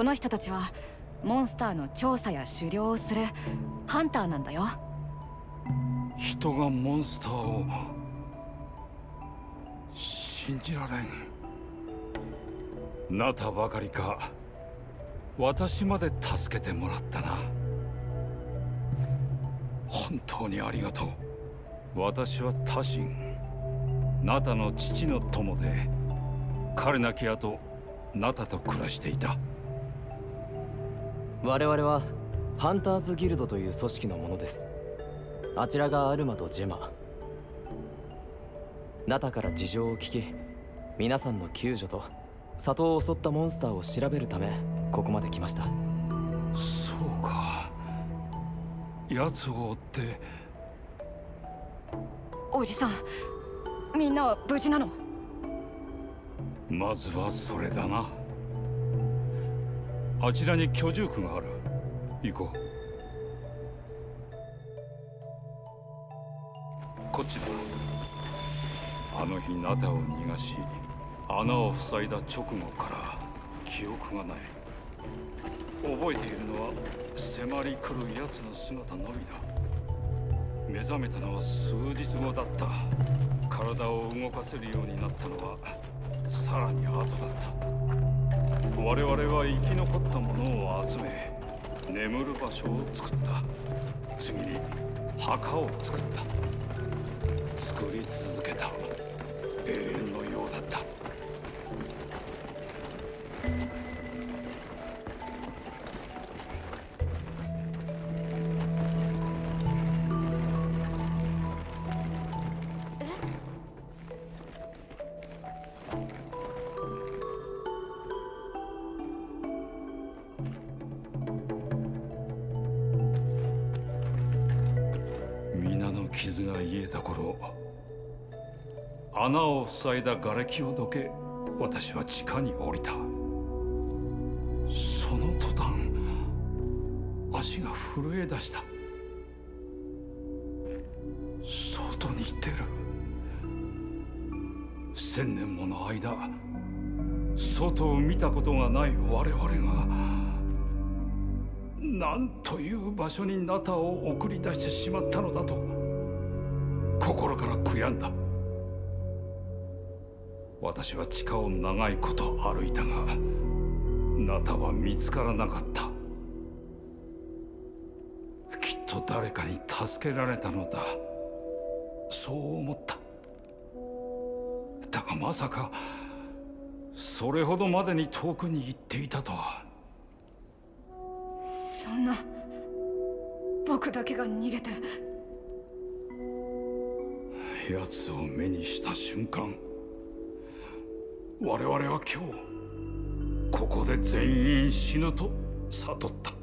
この人たちはモンスターの調査や狩猟をするハンターなんだよ。人がモンスターを信じられん。なたばかりか。私まで助けてもらったな。本当にありがとう。私はタシンナタの父の友で。彼なき後ナタと暮らしていた。我々はハンターズギルドという組織のものです。あちらがアルマとジェマ。ナタから事情を聞き皆さんの救助と里を襲ったモンスターを調べるためここまで来ました。そうか。奴を追って。おじさんみんなは無事なの？まずはそれだなあちらに居住区がある。行こう。こっちだ。あの日ナタを逃がし穴を塞いだ直後から記憶がない。覚えているのは迫り来る奴の姿のみだ。目覚めたのは数日後だった。体を動かせるようになったのはさらに後だった。我々は生き残ったものを集め眠る場所を作った。次に墓を作った。作り続けた永遠のようだった。穴を塞いだ瓦礫をどけ私は地下に降りた。その途端足が震え出した。外に出る。千年もの間外を見たことがない我々が何という場所にナタを送り出してしまったのだと心から悔やんだ。私は地下を長いこと歩いたがナタは見つからなかった。きっと誰かに助けられたのだ。そう思った。だがまさかそれほどまでに遠くに行っていたとは。そんな僕だけが逃げて。奴を目にした瞬間我々は今日ここで全員死ぬと悟った。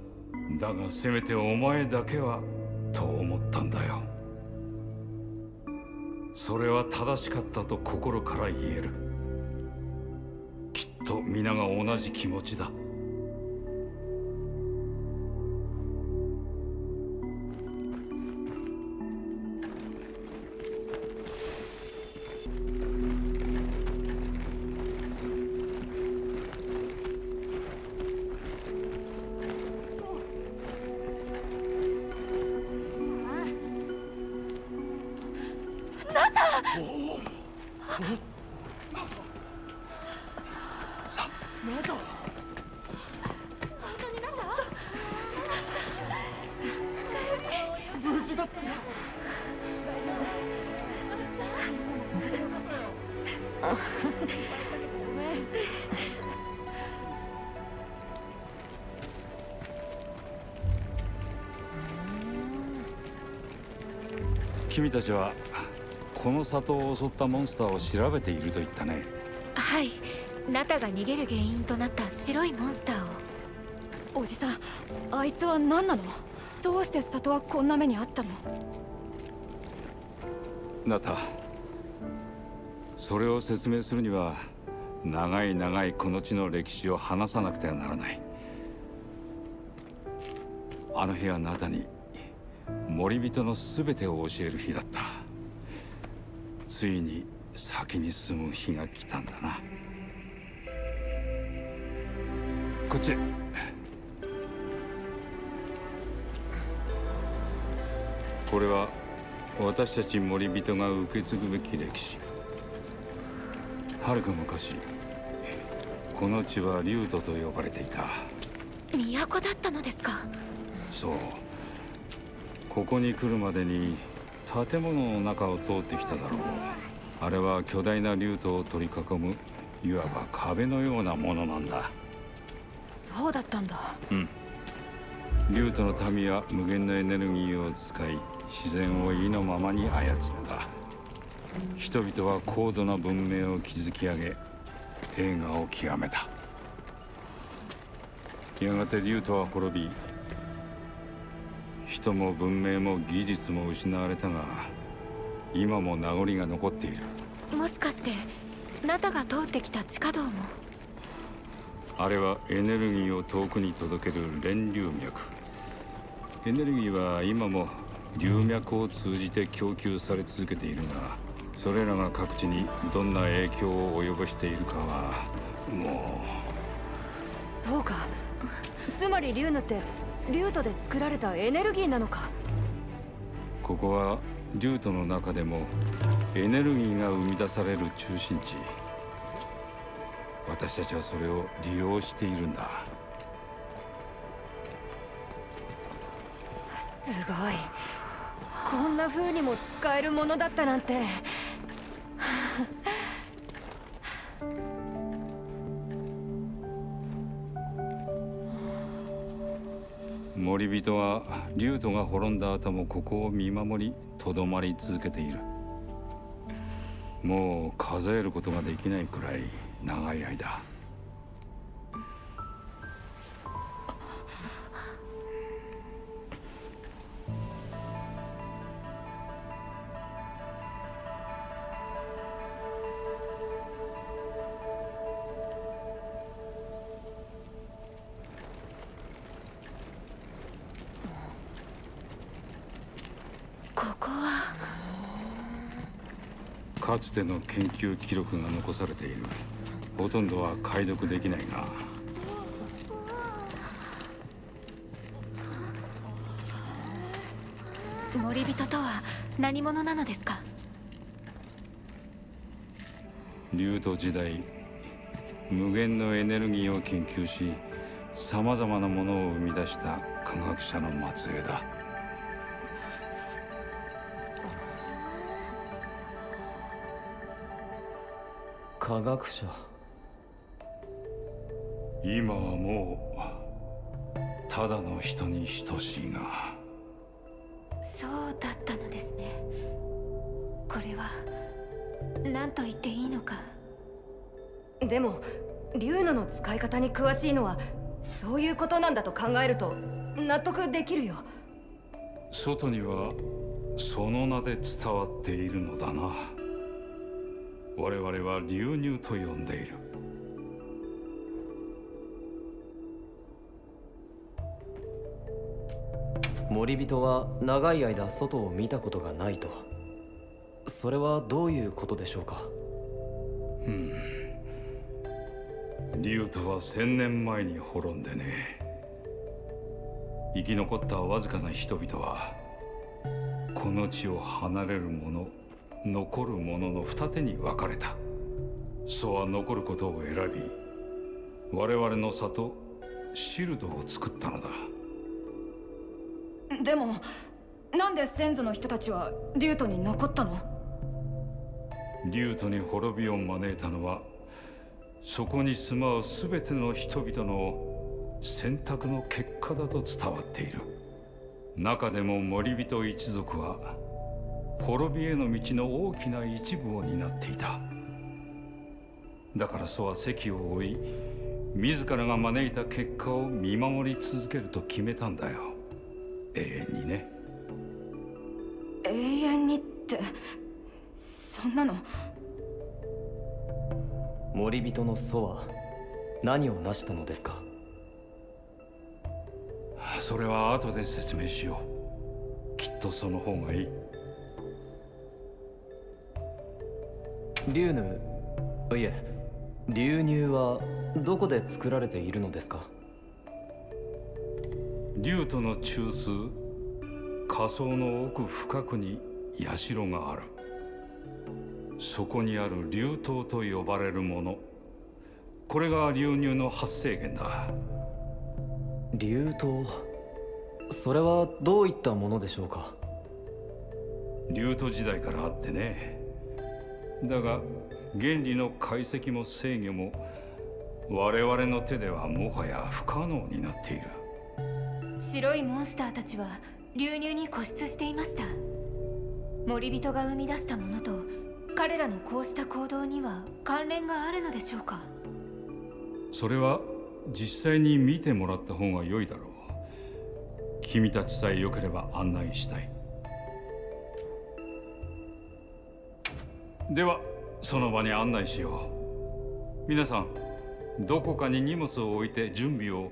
だがせめてお前だけはと思ったんだよ。それは正しかったと心から言える。きっと皆が同じ気持ちだ。君たちはこの里を襲ったモンスターを調べていると言ったね。はい。ナタが逃げる原因となった白いモンスターを。おじさんあいつは何なの？どうして里はこんな目にあったの？ナタそれを説明するには長い長いこの地の歴史を話さなくてはならない。あの日はナタに森人の全てを教える日だった。ついに先に進む日が来たんだな。こっちへ。これは私たち森人が受け継ぐべき歴史。はるか昔この地は竜都と呼ばれていた。都だったのですか。そうここに来るまでに建物の中を通ってきただろう。あれは巨大な竜都を取り囲むいわば壁のようなものなんだ。そうだったんだ。竜都の民は無限のエネルギーを使い自然を意のままに操った。人々は高度な文明を築き上げ栄華を極めた。やがて竜都は滅び人も文明も技術も失われたが今も名残が残っている。もしかしてナタが通ってきた地下道も？あれはエネルギーを遠くに届ける連流脈。エネルギーは今も流脈を通じて供給され続けているがそれらが各地にどんな影響を及ぼしているかはもそうか。つまりリュウヌってリュウトで作られたエネルギーなのか？うここは竜都の中でもエネルギーが生み出される中心地。私たちはそれを利用しているんだ。すごい。こんな風にも使えるものだったなんて森人は竜斗が滅んだ後もここを見守りとどまり続けている。もう数えることができないくらい長い間。かつての研究記録が残されている。ほとんどは解読できないが。森人とは何者なのですか？竜都時代無限のエネルギーを研究しさまざまなものを生み出した科学者の末裔だ科学者。今はもうただの人に等しいが。そうだったのですね。これは何と言っていいのか。でもリュウヌの使い方に詳しいのはそういうことなんだと考えると納得できるよ。外にはその名で伝わっているのだな我々は流入と呼んでいる。森人は長い間外を見たことがないと。それはどういうことでしょうか？竜とは千年前に滅んでね。生き残ったわずかな人々はこの地を離れる者残る者の二手に分かれた。ソは残ることを選び我々の里シルドを作ったのだ。でもなんで先祖の人たちはリュウトに残ったの？竜都に滅びを招いたのはそこに住まう全ての人々の選択の結果だと伝わっている。中でも森人一族は滅びへの道の大きな一部を担っていた。だからソは席を追い自らが招いた結果を見守り続けると決めたんだよ。永遠にね。永遠にってそんなの。森人の祖は何を成したのですか？それは後で説明しよう。きっとその方がいい竜ヌいえ流入はどこで作られているのですか？竜との中枢仮想の奥深くに社がある。そこにある竜塔と呼ばれるもの。これが流入の発生源だ。竜塔それはどういったものでしょうか？竜都時代からあってねだが原理の解析も制御も我々の手ではもはや不可能になっている。白いモンスターたちは流入に固執していました。森人が生み出したものと彼らのこうした行動には関連があるのでしょうか？それは実際に見てもらった方が良いだろう。君たちさえ良ければ案内したいではその場に案内しよう。皆さんどこかに荷物を置いて準備を。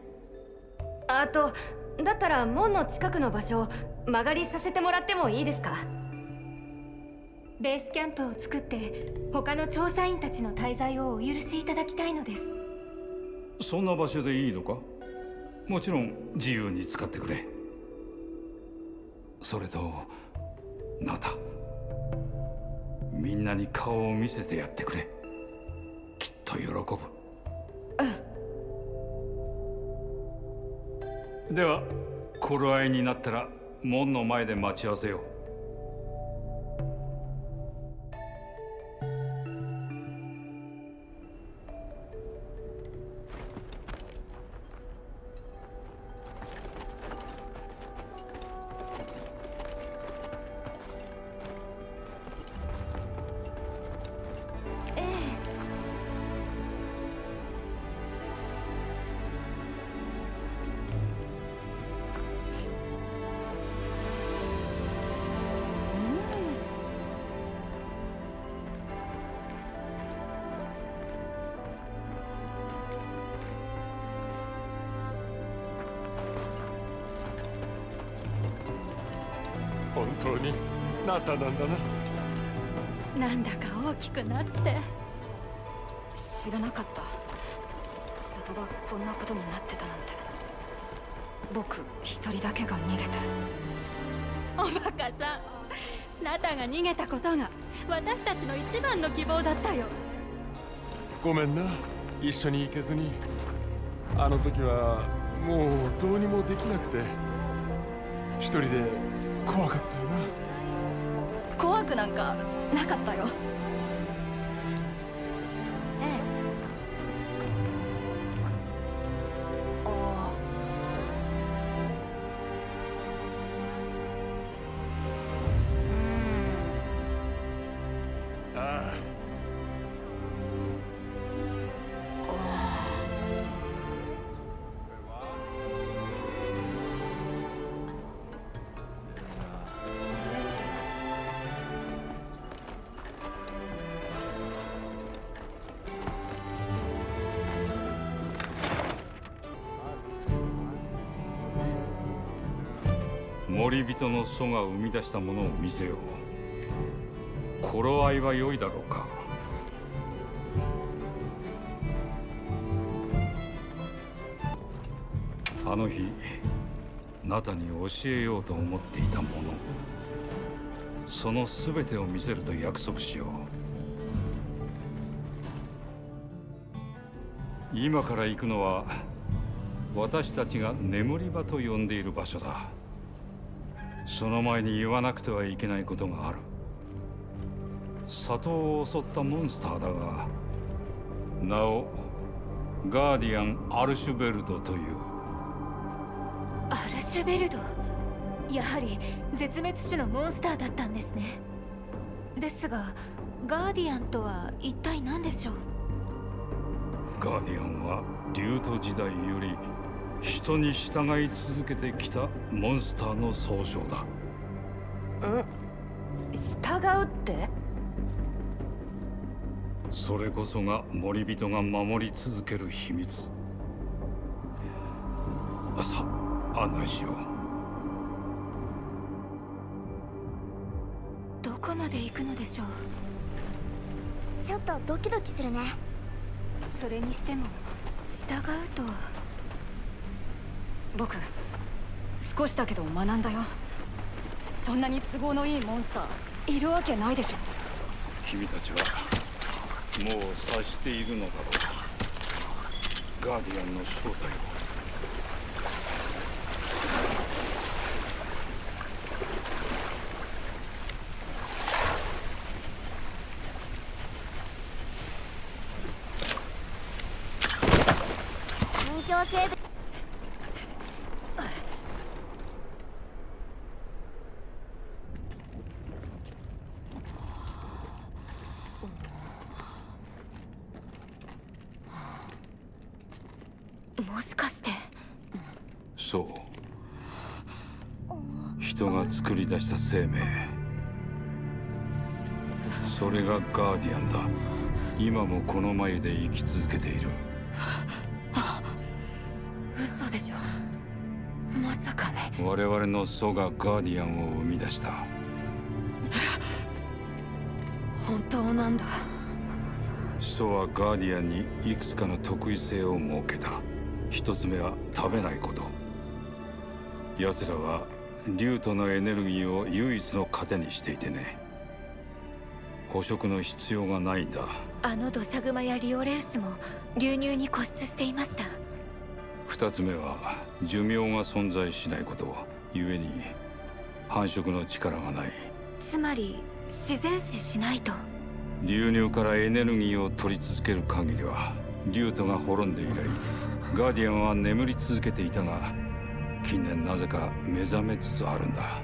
あとだったら門の近くの場所を曲がりさせてもらってもいいですか？ベースキャンプを作って他の調査員たちの滞在をお許しいただきたいのです。そんな場所でいいのか？もちろん自由に使ってくれ。それとナタ。みんなに顔を見せてやってくれ。きっと喜ぶ。では頃合いになったら門の前で待ち合わせよう当にナタなんだな。なんだか大きくなって。知らなかった。里がこんなことになってたなんて。僕一人だけが逃げておバカさん。ナタが逃げたことが私たちの一番の希望だったよ。ごめんな。一緒に行けずに。あの時はもうどうにもできなくて。一人で怖かったよな。怖くなんかなかったよ。森人の祖が生み出したものを見せよう。頃合いは良いだろうか。あの日ナタに教えようと思っていたもの。その全てを見せると約束しよう。今から行くのは私たちが眠り場と呼んでいる場所だ。その前に言わなくてはいけないことがある。里を襲ったモンスターだがなおガーディアン・アルシュベルドという。アルシュベルド？やはり絶滅種のモンスターだったんですね。ですがガーディアンとは一体何でしょう？ガーディアンは竜都時代より人に従い続けてきたモンスターの総称だ。従うって？それこそが森人が守り続ける秘密。さあ案内しようどこまで行くのでしょう？ちょっとドキドキするね。それにしても従うと僕少しだけど学んだよ。そんなに都合のいいモンスターいるわけないでしょ。君たちはもう察しているのだろう。ガーディアンの正体を環境生物もしかしてそう人が作り出した生命。それがガーディアンだ。今もこの眉で生き続けている。嘘でしょ。まさかね。我々の祖がガーディアンを生み出した。本当なんだ。祖はガーディアンにいくつかの特異性を設けた。一つ目は食べないこと。奴らは竜とのエネルギーを唯一の糧にしていてね。捕食の必要がないんだ。あの土砂熊やリオレウスも流入に固執していました。二つ目は寿命が存在しないこと故に繁殖の力がない。つまり自然死しないと。流入からエネルギーを取り続ける限りは竜とが滅んで以来ガーディアンは眠り続けていたが近年なぜか目覚めつつあるんだ。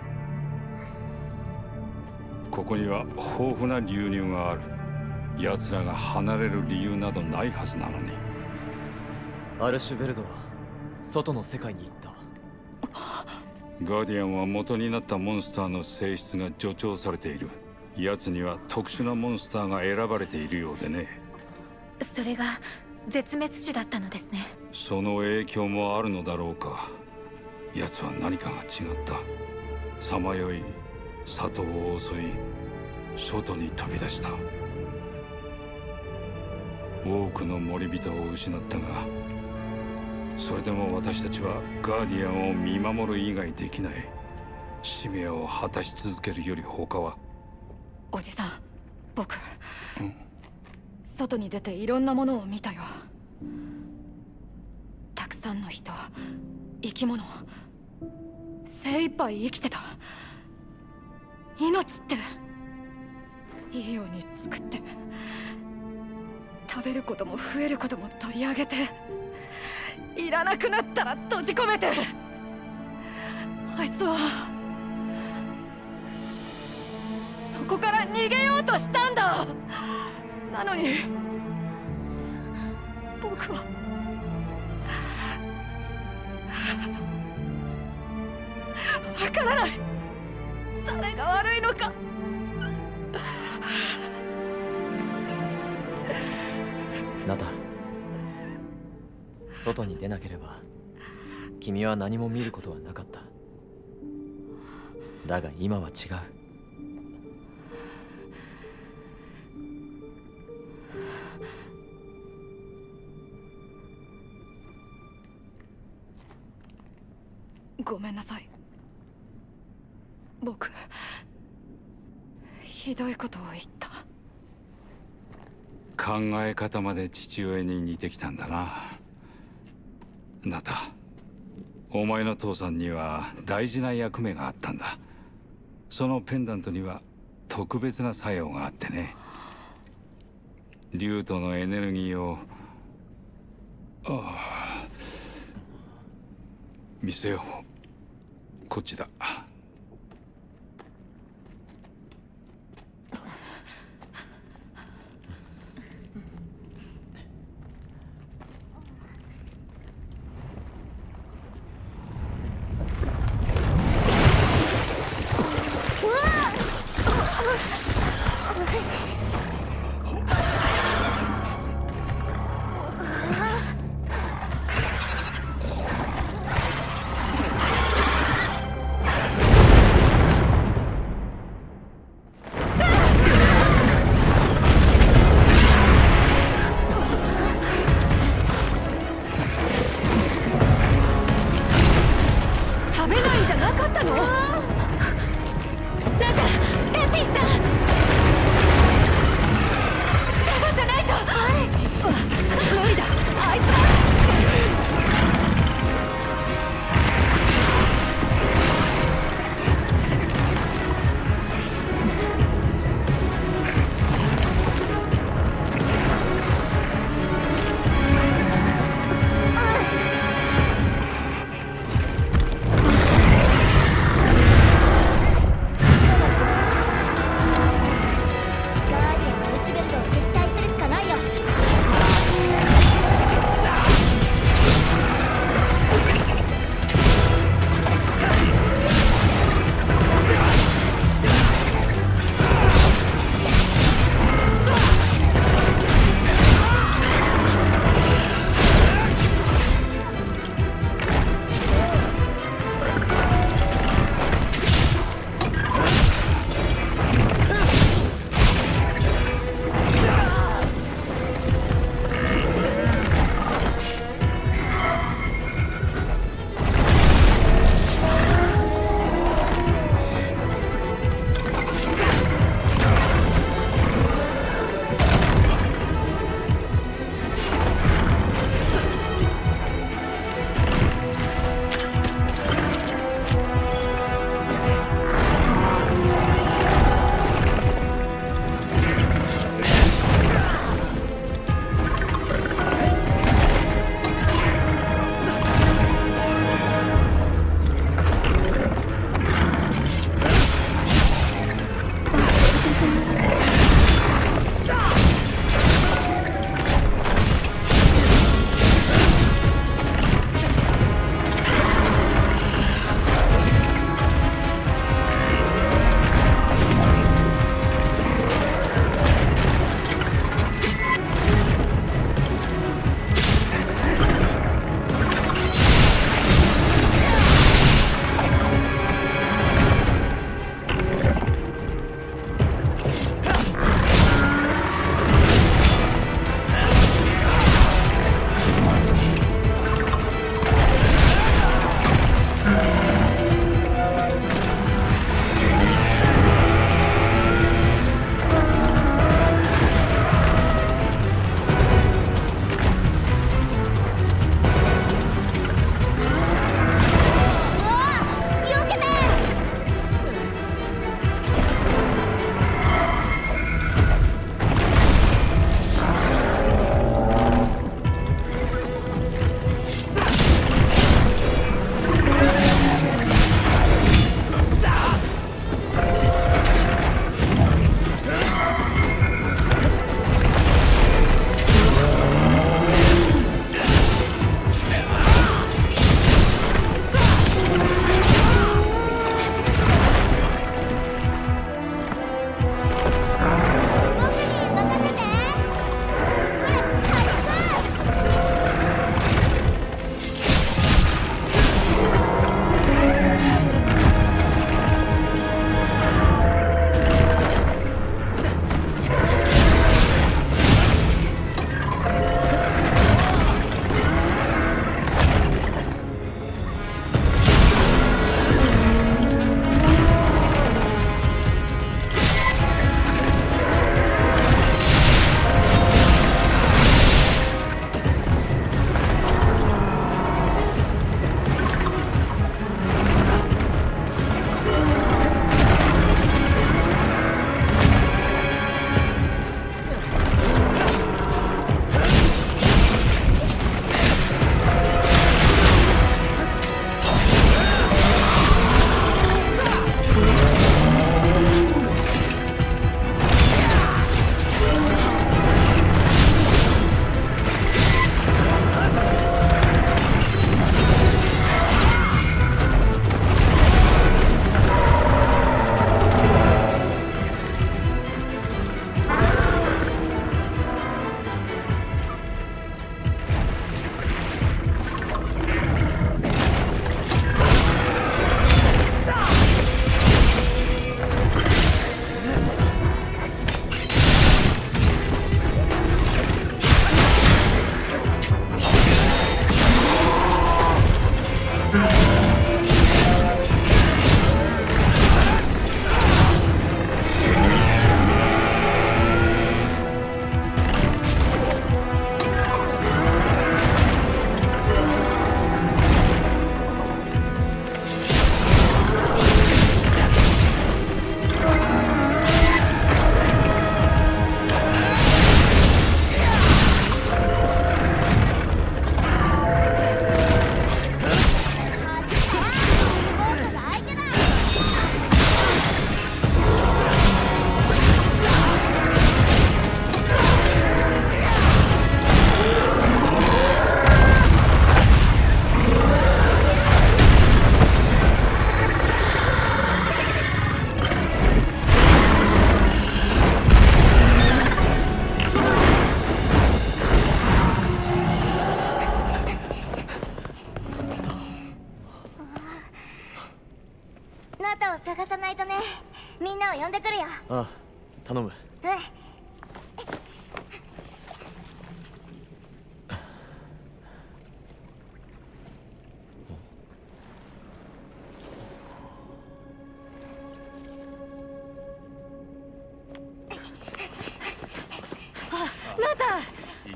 ここには豊富な流入がある。奴らが離れる理由などないはずなのに。アルシュベルドは外の世界に行った。ガーディアンは元になったモンスターの性質が助長されている。奴には特殊なモンスターが選ばれているようでね。それが絶滅種だったのですね。その影響もあるのだろうか奴は何かが違った。さまよい里を襲い外に飛び出した。多くの森人を失ったがそれでも私たちはガーディアンを見守る以外できない。使命を果たし続けるより他は。おじさん僕。外に出ていろんなものを見たよ。たくさんの人生き物。精一杯生きてた。命って。いいように作って。食べることも増えることも取り上げて。いらなくなったら閉じ込めて。あいつは。そこから逃げようとしたんだ。なのに僕は。わからない。誰が悪いのか。ナタ。外に出なければ君は何も見ることはなかった。だが今は違う。ごめんなさい。僕ひどいことを言った。考え方まで父親に似てきたんだな。ナタお前の父さんには大事な役目があったんだ。そのペンダントには特別な作用があってね。竜とのエネルギーをああ見せよう。こっちだ。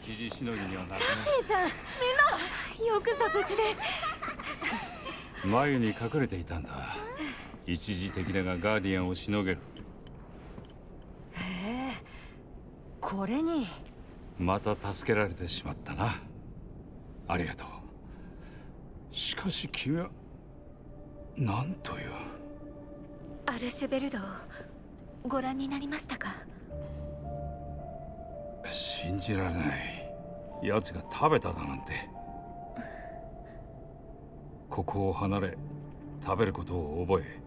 一時しのぎにはなるシンさんみんなよくぞ無事で。ね眉に隠れていたんだ。一時的だがガーディアンをしのげる。これに。また助けられてしまったな。ありがとう。しかし君はなんという。アルシュベルドをご覧になりましたか？信じられない奴が食べただなんて。ここを離れ食べることを覚え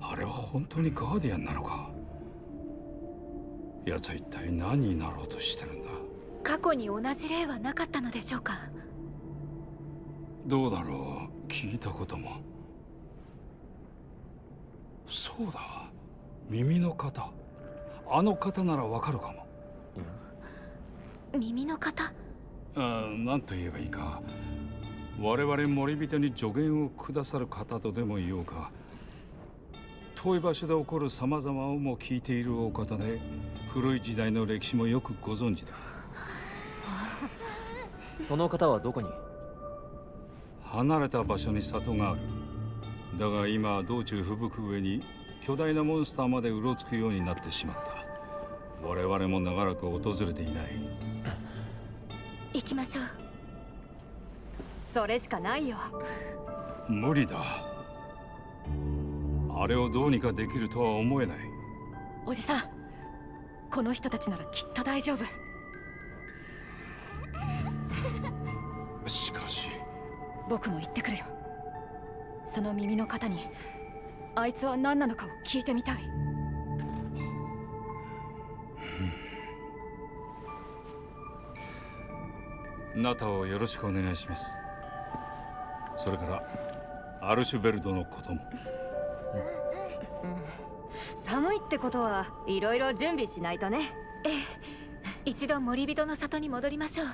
あれは本当にガーディアンなのか。奴は一体何になろうとしてるんだ。過去に同じ例はなかったのでしょうか？どうだろう聞いたことも。そうだ耳の方あの方ならわかるかも耳の方？うん何と言えばいいか。我々森人に助言をくださる方とでも言おうか。遠い場所で起こる様々をも聞いているお方で古い時代の歴史もよくご存知だ。その方はどこに？離れた場所に里がある。だが今道中吹雪上に巨大なモンスターまでうろつくようになってしまった我々も長らく訪れていない。行きましょう。それしかないよ。無理だ。あれをどうにかできるとは思えない。おじさんこの人たちならきっと大丈夫。しかし。僕も行ってくるよ。その耳の方にあいつは何なのかを聞いてみたいナタをよろしくお願いします。それからアルシュベルドのことも。寒いってことはいろいろ準備しないとね。一度森人の里に戻りましょう